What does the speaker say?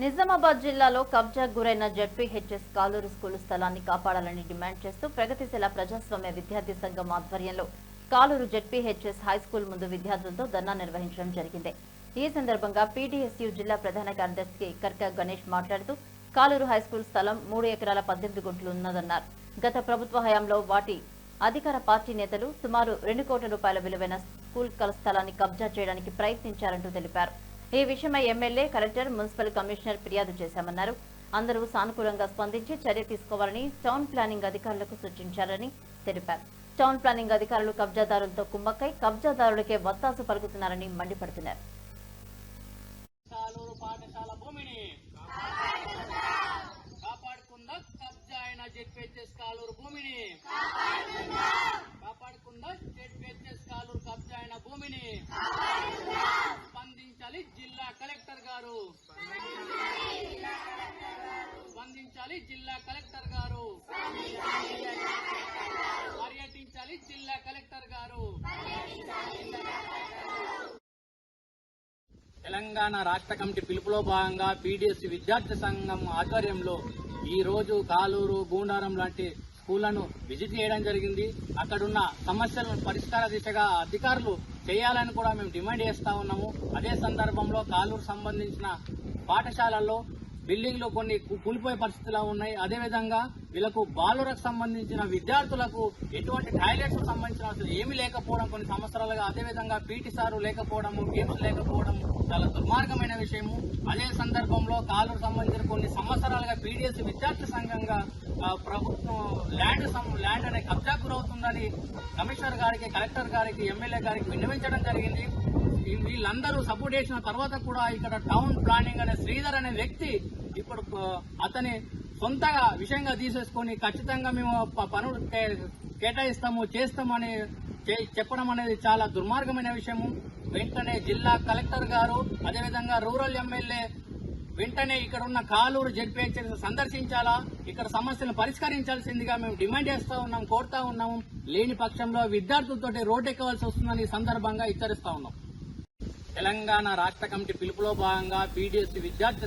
నిజామాబాద్ జిల్లాలో కబ్జా గురైన జడ్పీహెచ్ఎస్ కాలూరు స్కూలు స్థలాన్ని కాపాడాలని డిమాండ్ చేస్తూ ప్రగతిశీల ప్రజాస్వామ్య విద్యార్థి సంఘం ఆధ్వర్యంలో కాలూరు జడ్పీహెచ్ఎస్ హైస్కూల్ ముందు విద్యార్థులతో ధర్నా నిర్వహించడం జరిగింది. ఈ సందర్భంగా పీడీఎస్యు జిల్లా ప్రధాన కార్యదర్శి కర్క గణేష్ మాట్లాడుతూ కాలూరు హైస్కూల్ స్థలం మూడు ఎకరాల పద్దెనిమిది గుంటలు ఉన్నదన్నారు. గత ప్రభుత్వ హయాంలో వాటి అధికార పార్టీ నేతలు సుమారు రెండు కోట్ల రూపాయల విలువైన స్కూల్ స్థలాన్ని కబ్జా చేయడానికి ప్రయత్నించారంటూ తెలిపారు. ఈ విషయమై ఎమ్మెల్యే కలెక్టర్ మున్సిపల్ కమిషనర్ ఫిర్యాదు చేశామన్నారు. అందరూ సానుకూలంగా స్పందించి చర్య తీసుకోవాలని టౌన్ ప్లానింగ్ అధికారులకు సూచించారని తెలిపారు. టౌన్ ప్లానింగ్ అధికారులు కబ్జాదారులతో కుమ్మక్కై కబ్జాదారులకే వత్తాసు పలుకుతున్నారని మండిపడుతున్నారు కాలూరు పాఠశాల భూమిని కాపాడుకుందా కబ్జా అయిన జెడ్పీహెచ్ఎస్ కాలూరు భూమిని కాపాడుకుందా జెడ్పీహెచ్ఎస్ కాలూరు కబ్జా అయిన భూమిని స్పందించాలి జిల్లా కలెక్టర్ గారు స్పందించాలి జిల్లా కలెక్టర్ గారు. పర్యటించాలి జిల్లా కలెక్టర్ గారు. తెలంగాణ రాష్ట్ర కమిటీ పిలుపులో భాగంగా పీడిఎస్ విద్యార్థి సంఘం ఆధ్వర్యంలో ఈ రోజు కాలూరు గూండారం లాంటి స్కూళ్ళను విజిట్ చేయడం జరిగింది. అక్కడున్న సమస్యలను పరిష్కార దిశగా అధికారులు చేయాలని కూడా మేము డిమాండ్ చేస్తా ఉన్నాము. అదే సందర్భంలో కాలూరు సంబంధించిన పాఠశాలల్లో బిల్డింగ్లు కొన్ని కూలిపోయే పరిస్థితులు ఉన్నాయి. అదేవిధంగా వీళ్ళకు బాలురకు సంబంధించిన విద్యార్థులకు ఎటువంటి టాయిలెట్స్ సంబంధించిన అసలు ఏమీ లేకపోవడం కొన్ని సంవత్సరాలుగా అదేవిధంగా పీటీ సారు లేకపోవడము గేమ్స్ లేకపోవడం చాలా దుర్మార్గమైన విషయము. అదే సందర్భంలో కాలుకు సంబంధించిన కొన్ని సంవత్సరాలుగా పీడిఎస్ విద్యార్థి సంఘంగా ప్రభుత్వం ల్యాండ్ సం- ల్యాండ్ అనే కబ్జాకు గురవుతుందని కమిషనర్ గారికి కలెక్టర్ గారికి ఎమ్మెల్యే గారికి విన్నవించడం జరిగింది. వీళ్ళందరూ సపోర్ట్ చేసిన తర్వాత కూడా ఇక్కడ టౌన్ ప్లానింగ్ అనే శ్రీధర్ అనే వ్యక్తి ఇప్పుడు అతని సొంతగా విషయంగా తీసేసుకొని ఖచ్చితంగా మేము పనులు కే- కేటాయిస్తాము చేస్తామని చెప్పడం అనేది చాలా దుర్మార్గమైన విషయము. వెంటనే జిల్లా కలెక్టర్ గారు అదేవిధంగా రూరల్ ఎమ్మెల్యే వెంటనే ఇక్కడ ఉన్న కాలూరు జడ్పీహెచ్ సందర్శించాలా? ఇక్కడ సమస్యలను పరిష్కరించాల్సిందిగా మేము డిమాండ్ చేస్తా ఉన్నాం కోరుతా ఉన్నాము లేని పక్షంలో విద్యార్థులతోటి రోడ్డు ఎక్కవలసి వస్తుందని ఈ సందర్భంగా హెచ్చరిస్తా ఉన్నాం. తెలంగాణ రాష్ట్ర కమిటీ పిలుపులో భాగంగా బీడీఎస్ విద్యార్థి